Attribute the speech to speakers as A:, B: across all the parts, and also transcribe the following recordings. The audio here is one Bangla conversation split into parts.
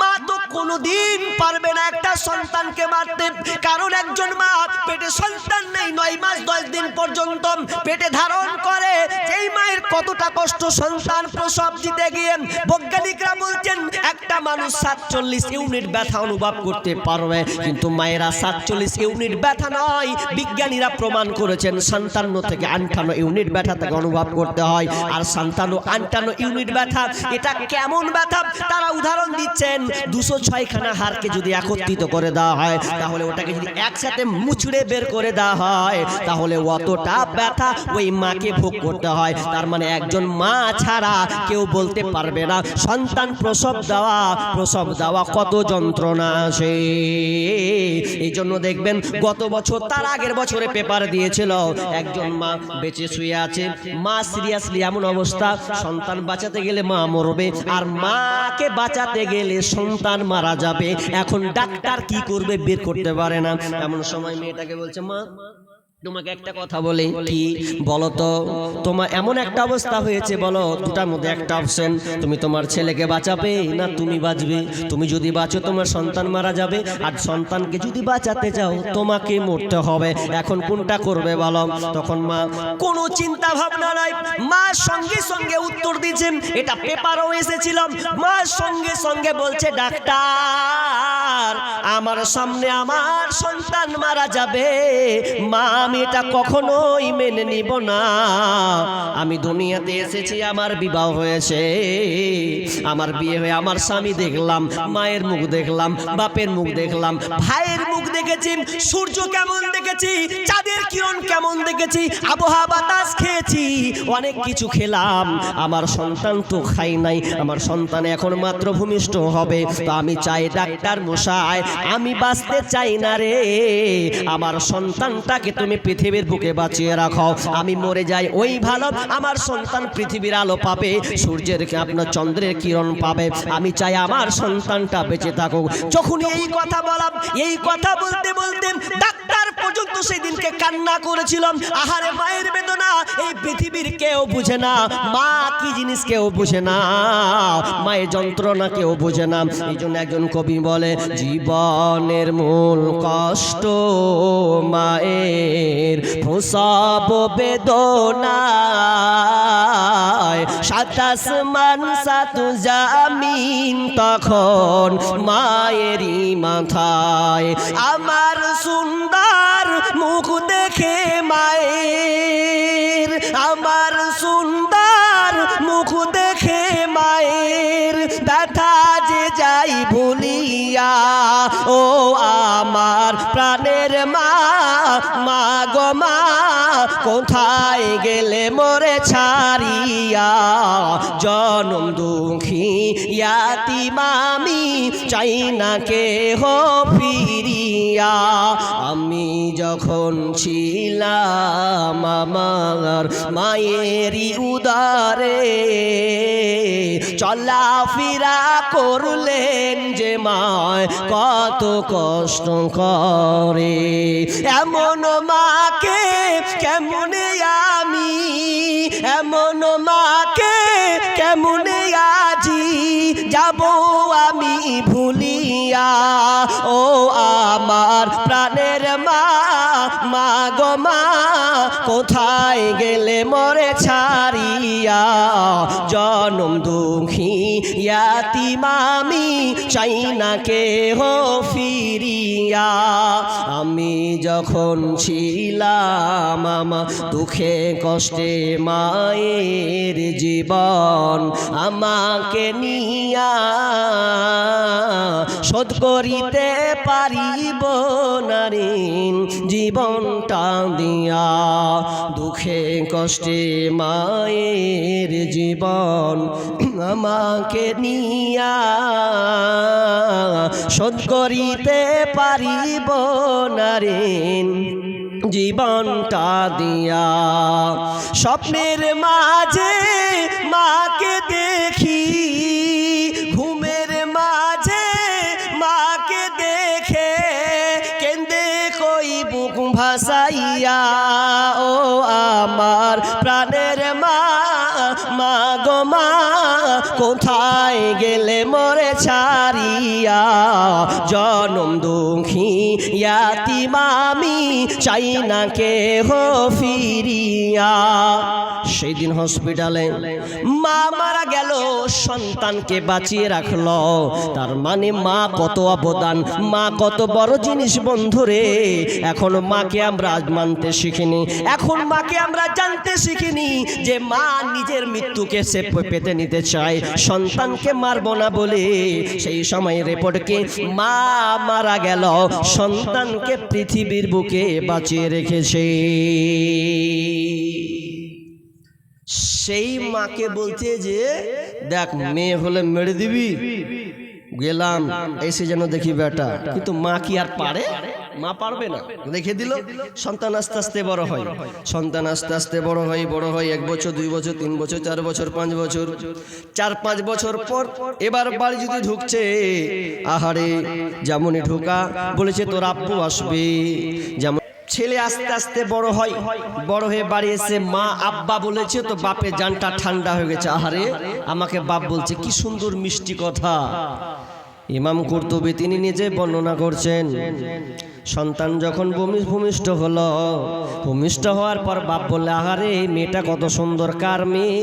A: মা তো কোনোদিন পারবে না একটা সন্তানকে মারতে। কারণ একজন মা পেটে সন্তান নেই নয় মাস দশ দিন পর্যন্ত পেটে ধারণ করে। এই মায়ের কতটা কষ্ট সন্তান প্রসব দিতে গিয়ে বৈজ্ঞানিকরা বলছেন, একটা মানুষ সাতচল্লিশ ইউনিট ব্যথা অনুভব করতে পারবে। কিন্তু মায়েরা সাতচল্লিশ ইউনিট ব্যথা নয়, বিজ্ঞানীরা প্রমাণ করেছেন সান্তান্ন থেকে আটান্ন ইউনিট ব্যথা থেকে অনুভব করতে হয়। আর সান্তান্ন আটান্ন ইউনিট ব্যথা, এটা কেমন ব্যথা? তারা উদাহরণ দিচ্ছেন দুশো ছয়খানা হারকে যদি একত্রিত করে দেওয়া হয়, তাহলে ওটাকে যদি একসাথে মুচড়ে বের করে দেওয়া হয়, তাহলে অতটা ব্যথা ওই মাকে ভোগ করতে হয়। তার মানে একজন মা ছাড়া কেউ বলতে পারবে না, সন্তান প্রসব দেওয়া প্রসব দেওয়া কত যন্ত্রণা আছে এই জন্য দেখবেন, গত বছর তার আগের বছরে পেপার দিয়েছিল, একজন মা বেঁচে শুয়ে আছে, মা সিরিয়াসলি এমন অবস্থা, সন্তান বাঁচাতে গেলে মা মরবে, আর মাকে বাঁচাতে গেলে সন্তান মারা যাবে। এখন ডাক্তার কি করবে বের করতে পারে না। এমন সময় মেয়েটাকে বলছে, মা তোমাকে একটা কথা বলি কি বলো তো তোমার এমন একটা অবস্থা হয়েছে বলো দুটার মধ্যে একটা অপশন তুমি তোমার ছেলেকে বাঁচাবে না তুমি বাঁচবে? তুমি যদি বাঁচো তোমার সন্তান মারা যাবে আর সন্তানকে যদি বাঁচাতে চাও তোমাকে মরতে হবে। এখন কোনটা করবে বলো? তখন মা কোনো চিন্তা ভাবনা নাই। মা সঙ্গে সঙ্গে উত্তর দিয়েছেন এটা পেপারও এসেছিল। মা সঙ্গে সঙ্গে বলছে ডাক্তার! আমার সামনে আমার সন্তান মারা যাবে। মা, আমি এটা কখনোই মেনে নিব না। আমি দুনিয়াতে এসেছি, আমার বিবাহ হয়েছে। আমার বিয়ে হয়ে আমার স্বামী দেখলাম, মায়ের মুখ দেখলাম, বাপের মুখ দেখলাম, ভাইয়ের মুখ দেখেছি, সূর্য কেমন দেখেছি, চাঁদের কিরণ কেমন দেখেছি, আবহাওয়া বাতাস খেয়েছি, অনেক কিছু খেলাম। আমার সন্তান তো খাই নাই, আমার সন্তান এখন মাত্র ভূমিষ্ঠ হবে, তো আমি চাই ডাক্তার মশাই আমি বাঁচতে চাই না রে। আমার সন্তানটাকে তুমি পৃথিবীর বুকে বাঁচিয়ে রাখো। আমি মরে যাই, ওই ভালো। আমার সন্তান পৃথিবীর আলো পাবে, সূর্যের আপনার চন্দ্রের কিরণ পাবে? আমি চাই আমার সন্তানটা বেঁচে থাকুক। যখন এই কথা বলাম এই কথা বলতে বলতে ডাক্তার পর্যন্ত সেই দিনকে কান্না করেছিলাম। আহারে মায়ের বেদনা, এই পৃথিবীর কেউ বুঝে না। মা কি জিনিস কেউ বুঝে না। মায়ের যন্ত্রণা কেউ বুঝে না। এই জন্য একজন কবি বলে জীবনের মূল কষ্ট, মায়ের প্রসব বেদনায়। সাতাশ মান সাতু জামিন তখন মায়েরই মাথায়। আমার সুন্দর মুখ দেখে মায়ের ও আমার প্রাণের মা মা গো মা, কোথায় গেলে মরে ছাড়িয়া? জনম দুঃখী ইয়াতি মামি চাই না কে হো ফিরিয়া আমি যখন ছিলাম আমার মায়েরই উদারে চলাফেরা করলেন যে মায় কত কষ্ট করে। এমন মাকে কেমনে আমি? এমন মাকে কেমনে আজি? যাব আমি ভুলিয়া। ও আমার প্রাণের মা মা গো মা কোথায় গেলে মরে ছাড়িয়া জনম দুঃখী ইয়াতি মামি চাই না কে হো ফিরিয়া। আমি যখন ছিলাম আমা দুঃখে কষ্টে মায়ের জীবন, আমাকে নিয়া শোধ করিতে পারিব নারীন জীবনটা দিয়া। দুঃখে কষ্টে মায়ের জীবন আমাকে নিয়া শোধ করিতে পারিব নারীন জীবনটা দিয়া স্বপ্নের মাঝে মাকে দেখি, ঘুমের মাঝে মাকে দেখে কেন্দে কই বুক ভাসাইয়া মা কোথায় গেলে মরে ছাড়িয়া? জনম দুঃখী ইয়াতিমামি চাই না কে হো ফিরিয়া। সেই দিন হসপিটালে মা মারা গেল, সন্তানকে বাঁচিয়ে রাখল। তার মানে মা কত অবদান, মা কত বড় জিনিস বন্ধুরে এখন মাকে আমরা মানতে শিখিনি, এখন মাকে আমরা জানতে শিখিনি যে মা নিজের মৃত্যুকে সে পেতে নিতে চায়। সন্তানকে মারবো না বলে সেই সময় রেপোর্টকে মা মারা গেল, সন্তানকে পৃথিবীর বুকে বাঁচিয়ে রেখেছে। সেই মাকে বলছে যে দেখ মেয়ে হলে মেরে দিবি। গেলাম এসে যেন দেখি বেটা। কিন্তু মা কি আর পারে? মা পারবে না। রেখে দিল সন্তান আস্তে আস্তে বড় হয়। সন্তান আস্তে আস্তে বড় হয় বড় হয় এক বছর দুই বছর তিন বছর চার বছর পাঁচ বছর। চার পাঁচ বছর পর এবার বাড়ি যদি ঢুকছে আহারে যেমনই ঢোকা বলেছে তোর আব্বু আসবে। যেমন ছেলে আস্তে আস্তে বড় হয়, বড় হয়ে বাড়ি এসে মা, আব্বা বলেছে তো বাপের জানটা ঠান্ডা হয়ে গেছে। আহারে, আমাকে বাপ বলছে, কি সুন্দর মিষ্টি কথা। ইমাম কর্তবী তিনি নিজে বর্ণনা করছেন, সন্তান যখন ভূমিষ্ঠ হলো, ভূমিষ্ঠ হওয়ার পর বাপ বললে, আহারে, মেয়েটা কত সুন্দর কার মেয়ে।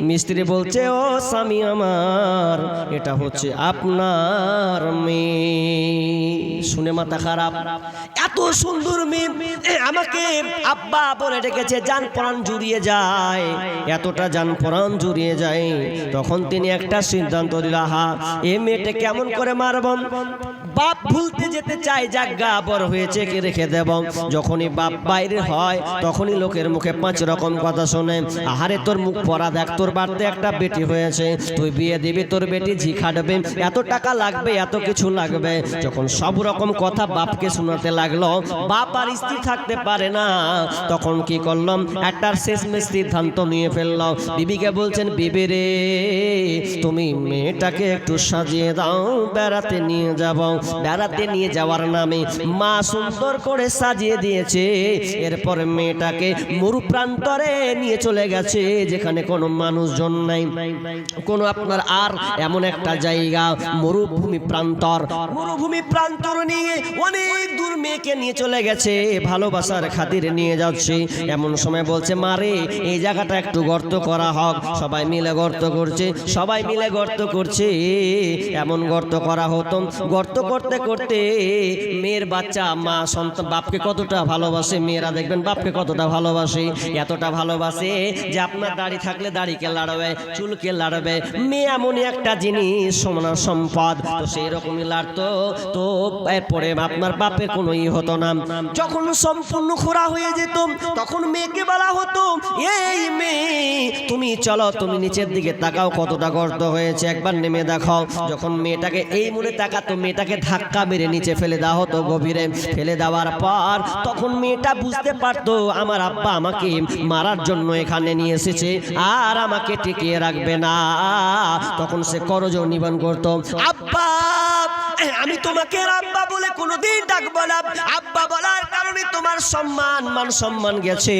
A: মিস্ত্রি বলছে, ও স্বামী আমার, এটা হচ্ছে আপনার মেয়ে। শুনে মাথা খারাপ। এত সুন্দর মেয়ে আমাকে আব্বা বলে ডেকেছে, যান প্রাণ জুড়িয়ে যায়। এতটা যান প্রাণ জুড়িয়ে যায়। তখন তিনি একটা সিদ্ধান্ত দিল হা এ মেয়েটা কেমন করে মারব? বাপ ভুলতে যেতে চায় জাগা বড় হয়েছে কে রেখে দেব যখনই বাপ বাইরে হয়, তখনই লোকের মুখে পাঁচ রকম কথা শোনে। আহারে, তোর মুখ পরা দেখ, তোর বাড়িতে একটা বেটি হয়েছে। তুই বিয়ে দিবি, তোর বেটি ঝি খাটবে। এত টাকা লাগবে, এত কিছু লাগবে। যখন সব রকম কথা বাপকে শোনাতে লাগল, বাপ আর স্ত্রী থাকতে পারে না। তখন কি করলাম একটা শেষ সিদ্ধান্ত নিয়ে ফেললাম বিবিকে বলছেন, বিবি রে, তুমি মেয়েটাকে একটু সাজিয়ে দাও, বেড়াতে নিয়ে যাব। বেড়াতে নিয়ে যাওয়ার নামে মা সুন্দর করে সাজিয়ে দিয়েছে। এরপর মেয়েটাকে মরু প্রান্তরে নিয়ে চলে গেছে, যেখানে কোনো মানুষজন নাই। কোনো আপনার আর এমন একটা জায়গা, মরুভূমি প্রান্তর। মরুভূমি প্রান্তর নিয়ে অনেক দূর মেয়েকে নিয়ে চলে গেছে, ভালোবাসার খাতিরে নিয়ে যাচ্ছে। এমন সময় বলছে মারে এই জায়গাটা একটু গর্ত করা হোক। সবাই মিলে গর্ত করছে, সবাই মিলে গর্ত করছে। এমন গর্ত করা হতো, গর্ত করতে করতে মেয়ের বাচ্চা, মা সন্তান বাপকে কতটা ভালোবাসে? মেয়েরা দেখবেন বাপকে কতটা ভালোবাসে, এতটা ভালোবাসে যে আপনার দাড়ি থাকলে দাড়িকে লাড়বে, চুলকে লাড়বে। মেয়ে এমনই একটা জিনিস সোনার সম্পদ। তো সেই রকমই লাড়তো, তো এরপরে আপনার বাপের কোনো ই হতো না। যখন সম্পূর্ণ খোরা হয়ে যেত, তখন মেয়েকে বলা হতো, এই মেয়ে, তুমি চলো, তুমি নিচের দিকে তাকাও কতটা গর্ত হয়েছে, একবার নেমে দেখাও। যখন মেয়েটাকে এই মনে তাকাতো, মেয়েটাকে ধাক্কা মেরে নিচে ফেলে দেওয়া হতো গভীরে। ফেলে দেওয়ার পর তখন মেয়েটা বুঝতে পারত, আমার আব্বা আমাকে মারার জন্য এখানে নিয়ে এসেছে আর আমাকে টিকিয়ে রাখবে না। তখন সে করজ নিবান করত। আব্বা! আমি তোমাকে আব্বা বলে কোনোদিন ডাকবো না। আব্বা বলার কারণে তোমার সম্মান, মান সম্মান গেছে।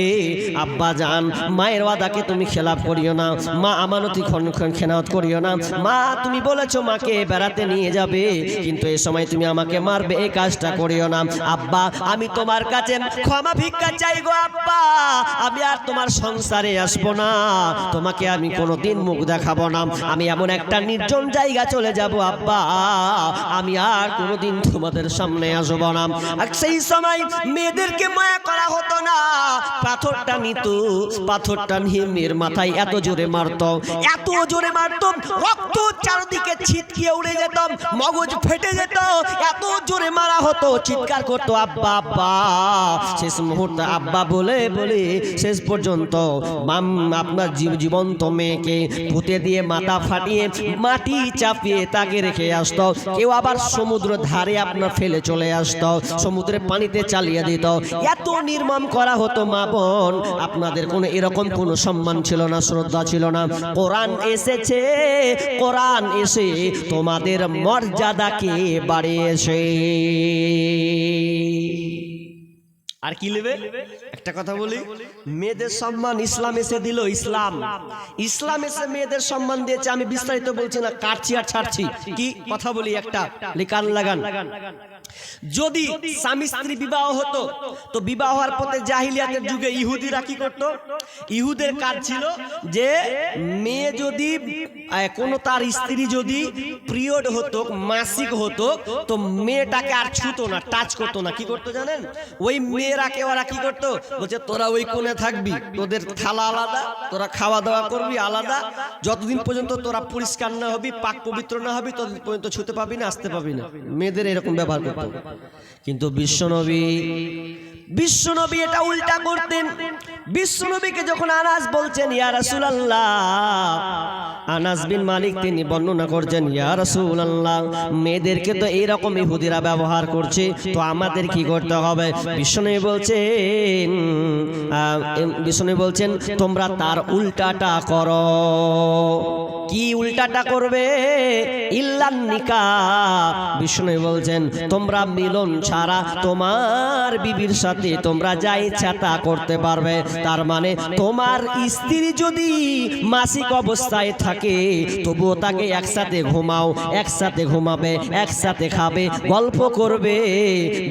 A: আব্বা জান মায়ের ওয়াদাকে তুমি খেলাপ করিও না। মা আমানতি খন খেনাওত করিও না। মা, তুমি বলেছ মাকে বেড়াতে নিয়ে যাবে, কিন্তু এই সময় তুমি আমাকে মারবে এই কাজটা করিও না। আব্বা, আমি তোমার কাছে ক্ষমা ভিক্ষা চাই গো আব্বা। আমি আর তোমার সংসারে আসব না। তোমাকে আমি কোনোদিন মুখ দেখাবো না। আমি এমন একটা নির্জন জায়গা চলে যাব, আব্বা। আমি আর কোনোদিন তোমাদের সামনে আসব না। সেই সময় মেয়েদেরকে মায়া করা হতো না। পাথরটা নিত, পাথরটা নিয়ে মেয়ের মাথায় এত জোরে মারতো। এত জোরে মারতো, রক্ত চারদিকে ছিটকিয়ে উড়ে যেত, মগজ ফেটে যেত। এত জোরে মারা হতো, চিৎকার করতো, আব্বা আব্বা। শেষ মুহূর্তে আব্বা বলে বলে, শেষ পর্যন্ত মাম, আপনার জীব, জীবন্ত মেয়েকে পুঁতে দিয়ে মাথা ফাটিয়ে মাটি চাপিয়ে তাকে রেখে আসতো। কেউ আবার সমুদ্র ধারে আপনার ফেলে চলে আসত, সমুদ্রে পানিতে চালিয়ে দিত। এত নির্মম করা হতো মা বোন। আপনাদের কোনো এরকম কোনো সম্মান ছিল না, শ্রদ্ধা ছিল না। কোরআন এসেছে, কোরআন এসে তোমাদের মর্যাদাকে বাড়িয়েছে। আর কি নেবে? একটা কথা বলি। মেয়েদের সম্মান ইসলাম এসে দিল ইসলাম। ইসলাম এসে মেয়েদের সম্মান দিয়েছে, আমি বিস্তারিত বলছি না, কাটছি আর ছাড়ছি। কি? কথা বলি একটা লিকান লাগান। যদি স্বামী স্ত্রী বিবাহ হতো তো বিবাহ হওয়ার পথে জাহিলিয়াতের যুগে ইহুদিরা কি করত। ইহুদের কাজ ছিল যে মেয়ে যদি কোনো তার স্ত্রী যদি পিরিয়ড হতো মাসিক হতো তো মেয়েটাকে আর ছুতো না টাচ করতো না কি করতো জানেন? ওই মেয়েরাকে ওরা কি করতো? বলছে তোরা ওই কোণে থাকবি তোদের থালা আলাদা তোরা খাওয়া দাওয়া করবি আলাদা যতদিন পর্যন্ত তোরা পরিষ্কার না হবি পাক পবিত্র না হবি ততদিন পর্যন্ত ছুতে পাবি না আসতে পাবি না। মেয়েদের এরকম ব্যবহার করতো কিন্তু বিশ্বনবী বিশ্বনবী এটা উল্টা করতেন। বিশ্বনবীকে যখন আনাস বলছেন, ইয়া রাসূলুল্লাহ। আনাস বিন মালিক তিনি বর্ণনা করছেন, ইয়া রাসূলুল্লাহ, মেয়েদেরকে তো এইরকম ইহুদিরা ব্যবহার করছে, তো আমাদের কি করতে হবে? বিশ্বনবী বলছেন বিশ্বনবী বলছেন, তোমরা তার উল্টাটা করো। কি উল্টাটা করবে? ইল্লান নিকা। বিষ্ণু বলছেন, তোমরা মিলন ছাড়া তোমার বিবির সাথে তোমরা যা ইচ্ছা তা করতে পারবে। তার মানে তোমার স্ত্রী যদি মাসিক অবস্থায় থাকে, তবুও তাকে একসাথে ঘুমাও, একসাথে ঘুমাবে, একসাথে খাবে, গল্প করবে।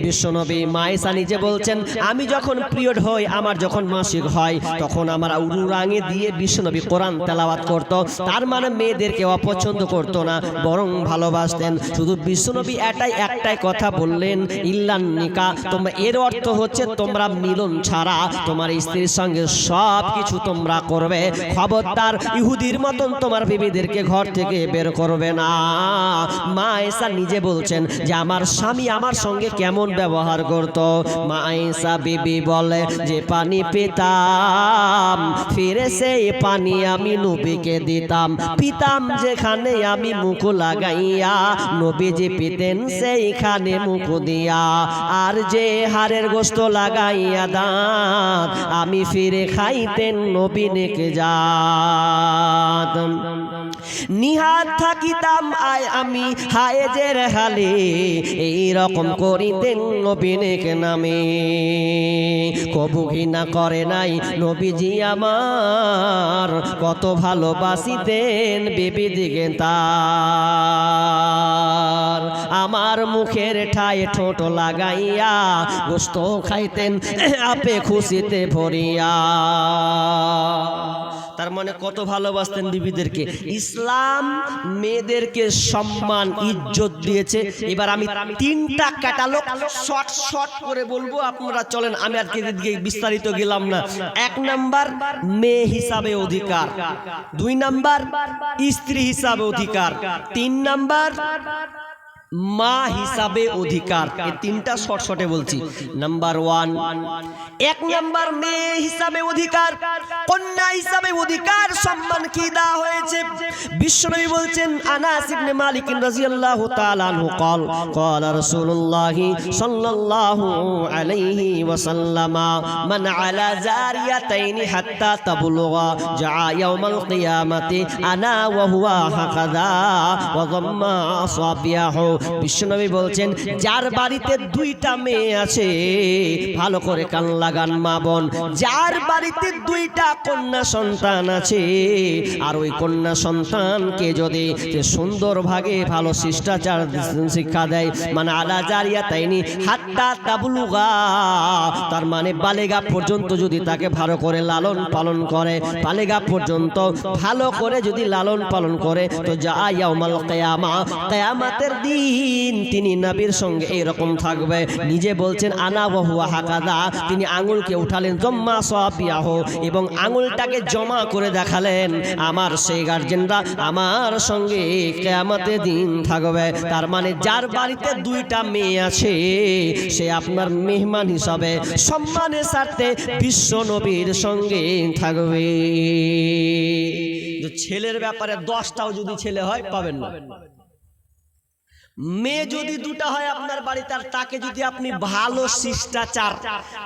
A: বিশ্বনবী মায়েসা নিজে বলছেন, আমি যখন পিরিয়ড হই, আমার যখন মাসিক হয়, তখন আমার উরুরাঙে দিয়ে বিশ্বনবী কোরআন তেলাওয়াত করত। তার মানে মেয়েদেরকে অপছন্দ করতো না, বরং ভালোবাসতেন। শুধু বিশ্বনবী এটাই একটাই কথা বললেন, ইল্লান নিকা, তোমরা এর অর্থ হচ্ছে তোমরা মিলন ছাড়া। তোমার স্ত্রীর সঙ্গে সব কিছু তোমরা করবে। খবরদার ইহুদির মতন তোমার বিবিদেরকে ঘর থেকে বের করবে না। মা এসা নিজে বলছেন যে আমার স্বামী আমার সঙ্গে কেমন ব্যবহার করত? মা এসা বিবি বলে যে পানি পেতাম ফিরে সেই পানি আমি নবীকে দিতাম। পিতাম যেখানে আমি মুখ লাগাইয়া নবী যে পিতেন সেইখানে মুখ দিয়া। আর যে হারের গোস্ত লাগাইয়া দাঁত আমি ফিরে খাইতেন নবী নেকে যাত নিহাত থাকিতাম, আয় আমি হায়েজের হালে এই রকম করিতেন নবীনেক নামে। কবু ঘৃণা করে নাই নবীজি আমার, কত ভালোবাসিতেন বেবি দিকে তার। আমার মুখের ঠায় ঠোঁট লাগাইয়া গোস্ত খাইতেন, আপে খুশিতে ভরিয়া। তার মানে কত ভালোবাসতেন বিবিদেরকে ইসলাম মেয়েদেরকে সম্মান, ইজ্জত দিয়েছে। এবার আমি তিনটা ক্যাটালগ শর্ট শর্ট করে বলব, আপনারা চলেন, আমি আর দিকে বিস্তারিত গেলাম না। এক নাম্বার, মেয়ে হিসাবে অধিকার। দুই নাম্বার, স্ত্রী হিসাবে অধিকার। তিন নাম্বার মা হিসাবে অধিকার এই তিনটা শর্ট শর্টে বলছি নাম্বার ওয়ান এক নাম্বার মেয়ে হিসাবে অধিকার কন্যা হিসাবে অধিকার সম্মান কি দেওয়া হয়েছে বিশ্বনবী বলছেন আনাস ইবনে মালিক রাদিয়াল্লাহু তাআলা আনহু قال قال رسول الله صلى الله عليه وسلم من على زاريتين حتى تبلغ جاء يوم القيامة أنا وهو هكذا وضم أصابعه বিশ্বনবী বলছেন যার বাড়িতে দুইটা মেয়ে আছে ভালো করে কান লাগান মা বোন। যার বাড়িতে দুইটা কন্যা সন্তান আছে আর ওই কন্যা সন্তানকে যদি সুন্দর ভাগে ভালো শিষ্টাচার শিক্ষা দেয় মানে আলা জারিয়া তাইনি হাত্তা তাবলুগা। তার মানে বালেগা পর্যন্ত যদি তাকে ভালো করে লালন পালন করে বালেগা পর্যন্ত ভালো করে যদি লালন পালন করে তো যা ইয়াউমাল কিয়ামা কিয়ামতের দিন। তিনি নবীর সঙ্গে এরকম থাকবে। নিজে বলছেন, আনা বহুয়া হাকাদা। তিনি আঙুলকে উঠালেন, জম্মা সাবিয়াহ। এবং আঙুলটাকে জমা করে দেখালেন, আমার সেই গার্জেনরা আমার সঙ্গে কেয়ামতে দিন থাকবে। তার মানে যার বাড়িতে দুইটা মেয়ে আছে, সে আপনার মেহমান হিসাবে সম্মানের স্বার্থে বিশ্ব নবীর সঙ্গে থাকবে। ছেলের ব্যাপারে দশটাও যদি ছেলে হয়, পাবেন না। মেয়ে যদি দুটা হয় আপনার বাড়িতে, আর তাকে যদি আপনি ভালো শিষ্টাচার,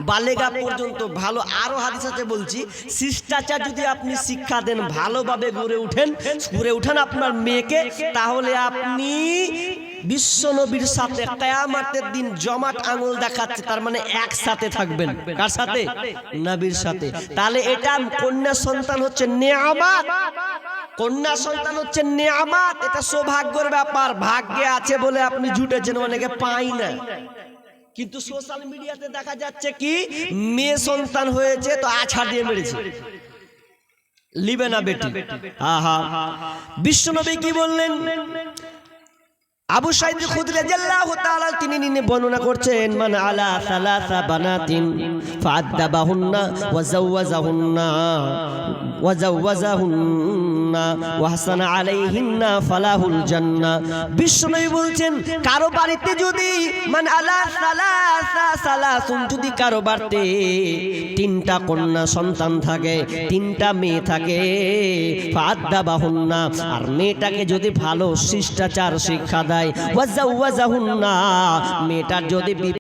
A: বালেগা পর্যন্ত ভালো, আরও হাতে সাথে বলছি, শিষ্টাচার যদি আপনি শিক্ষা দেন, ভালোভাবে গড়ে উঠেন গড়ে উঠেন আপনার মেয়েকে, তাহলে আপনি বিশ্ব নবীর সাথে কেয়ামতের দিন জমাট আঙুল দেখাচ্ছে, তার মানে একসাথে থাকবেন। কার সাথে? নবীর সাথে। তাহলে এটা কন্যা সন্তান হচ্ছে নেয়ামাত। কন্যা সন্তান হচ্ছে নেয়ামাত। এটা সৌভাগ্যের ব্যাপার। ভাগ্যে আছে বলে আপনি জুটেছেন, অনেকে পাই না। কিন্তু সোশ্যাল মিডিয়াতে দেখা যাচ্ছে কি, মেয়ে সন্তান হয়েছে, তো আছাড় দিয়ে মেরেছে। লিবে না বেটি। আহা। বিশ্বনবী কি বললেন? আবু সাইদ খুদ রাদিয়াল্লাহু তাআলা তিনি নিনে বর্ণনা করছেন, মান আলা সালাসা বানাতিন ফাআদাবাহুন্না ওয়া যাওয়াজাহুন্না ওয়া যাওয়াজাহুন্না কন্যা সন্তান থাকে, তিনটা মেয়ে থাকে আর মেয়েটাকে যদি ভালো শিষ্টাচার শিক্ষা দেয় মেয়েটার যদি